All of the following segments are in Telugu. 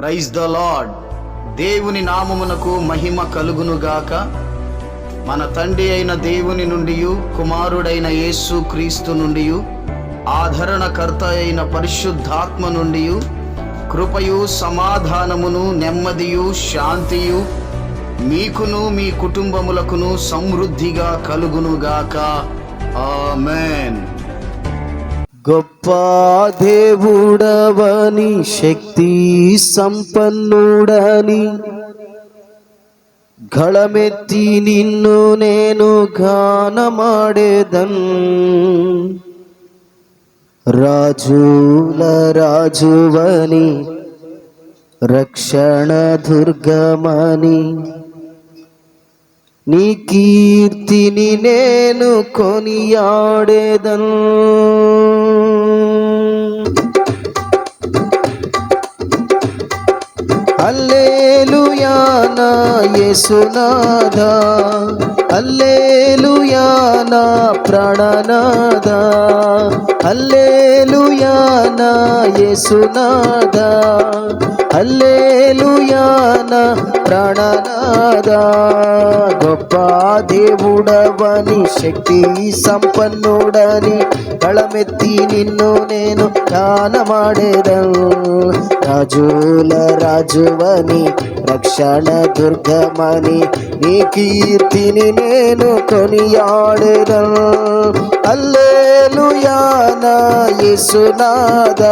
ప్రైజ్ ద లార్డ్ దేవుని నామమునకు మహిమ కలుగునుగాక. మన తండ్రి అయిన దేవుని నుండి కుమారుడైన యేసు క్రీస్తు నుండి ఆదరణకర్త అయిన పరిశుద్ధాత్మ నుండి కృపయు సమాధానమును నెమ్మదియు శాంతియు మీకును మీ కుటుంబములకును సమృద్ధిగా కలుగునుగాక. ఆమెన్. గొప్ప దేవుడవని శక్తి సంపన్నుడని. గళమెత్తి నిన్ను నేను గానమాడేదన్. రాజుల రాజువని రక్షణ దుర్గమని. నీ కీర్తిని నేను కొనియాడేదన్. అల్లేలుయానా యేసునాథా అల్లేలుయా నా ప్రాణనాథా అల్లేలుయా యేసునాథా. అల్లేలుయా నా ప్రాణనాథా గొప్ప దేవుడవని శక్తి సంపన్నుడని కళమెత్తి నిన్ను నేను గానమాడేదను రాజుల రాజువని రక్షణ దుర్గమని నీ కీర్తిని నేను కొనియాడేదను అల్లేలుయా యేసునాద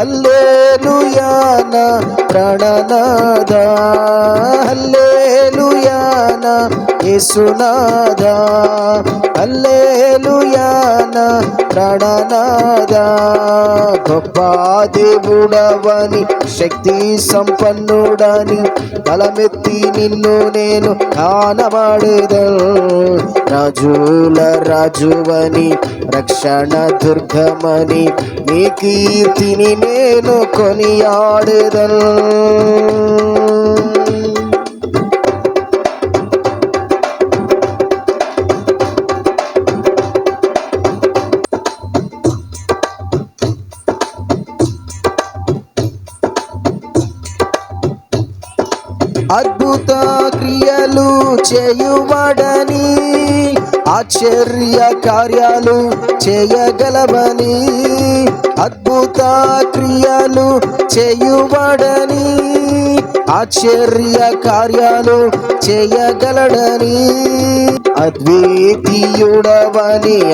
యేసునాదా ప్రణనాద నా యేసునాద అల్లేలుయా ప్రాణనాదా గొప్ప దేవుడవని శక్తి సంపన్నుడని బలమెత్తి నిన్ను నేను కానబడేదను రాజుల రాజువని రక్షణ దుర్గమని నీ కీర్తిని నేను కొనియాడేదల్. అద్భుత క్రియలు చేయువాడని ఆశ్చర్య కార్యాలు చేయగలవని అద్భుత క్రియలు చేయువాడని. ఆశ్చర్య కార్యాలు చేయగలడని అద్వితీయుడవని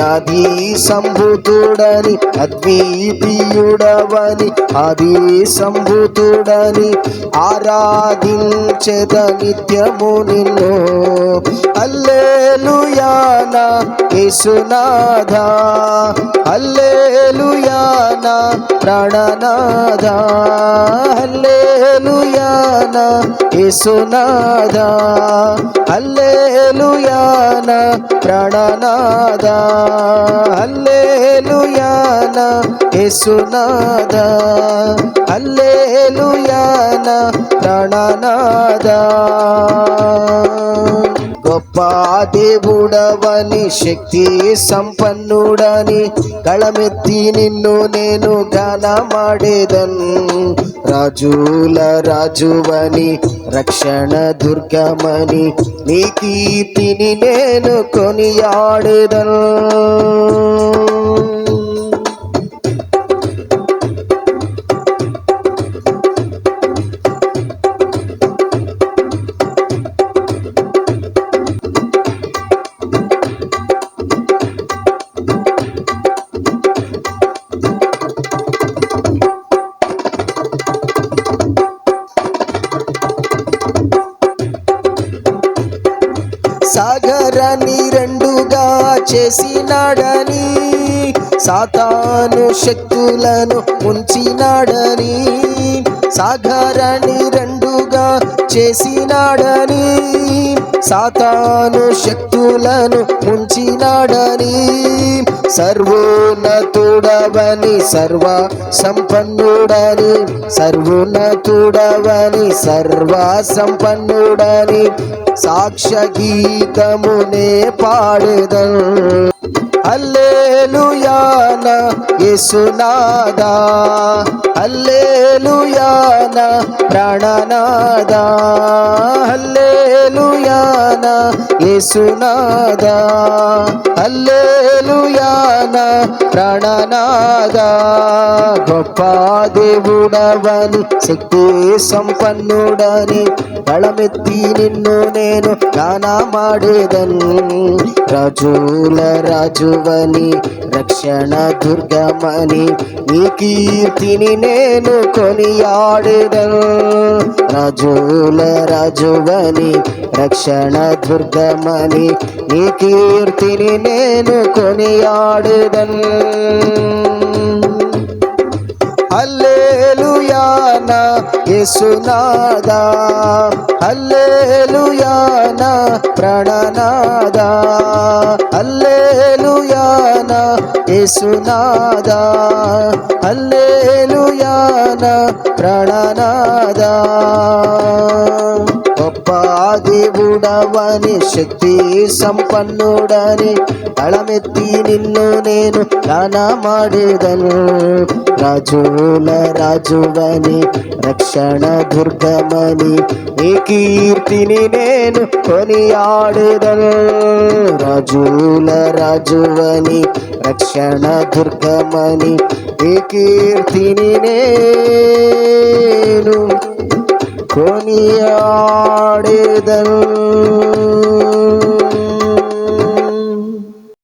ఆది సంభూతుడని అద్వితీయుడవని ఆది సంభూతుడని ఆరాధించేద నిత్యము నిన్ను అల్లేలుయానా యేసునాథా అల్లేలుయానా ప్రాణనాథా అల్లేలుయానా యేసునాథా అల్లేలుయానా ప్రాణనాథా అల్లేలుయానా యేసునాథా అల్లేలుయానా ప్రాణనాథా గొప్ప దేవుడవని శక్తి సంపన్నుడని కళమెత్తి నిన్ను నేను గానమాడేదన్. రాజుల రాజువని రక్షణ దుర్గమని నీ కీర్తిని నేను కొనియాడేదన్. సాగరాన్ని రెండుగా చేసినాడని సాతాను శక్తులను ఉంచినాడని సాగరని రెండుగా చేసినాడని సాతాను శక్తులను ఉంచినాడని సర్వోన్నతుడవని సర్వ సంపన్నుడని సర్వోన్నతుడవని సర్వ సంపన్నుడని సాక్ష్య గీతమునే పాడేదం హల్లేలుయాన యేసునాదా అల్లేలుయాన ప్రాణనాదా. అల్లేలుయాన యేసునాదా అల్లేలుయాన ప్రాణనాదా. గొప్ప దేవుడవని శక్తి సంపన్నుడని బలమెత్తి నిన్నునే నేను గాన మాడేదను రాజుల రాజువని రక్షణ దుర్గమని నీ కీర్తిని నేను కొనియాడేదను. రాజుల రాజువని రక్షణ దుర్గమని నీ కీర్తిని నేను కొనియాడేదను. నా యేసునాదా హల్లేలుయాన ప్రాణనాదా హల్లేలుయాన యేసునాదా హల్లేలుయాన ప్రణనాదా గొప్ప దేవుడవని శక్తి సంపన్నుడని తళమెత్తి నిన్ను నేను గాన మాడేదను రాజుల రాజువని రక్షణ దుర్గమని నీ కీర్తిని నేను కొనియాడేదను. రాజుల రాజువని రక్షణ దుర్గమని నీ కీర్తిని నేను కొనియాడేదను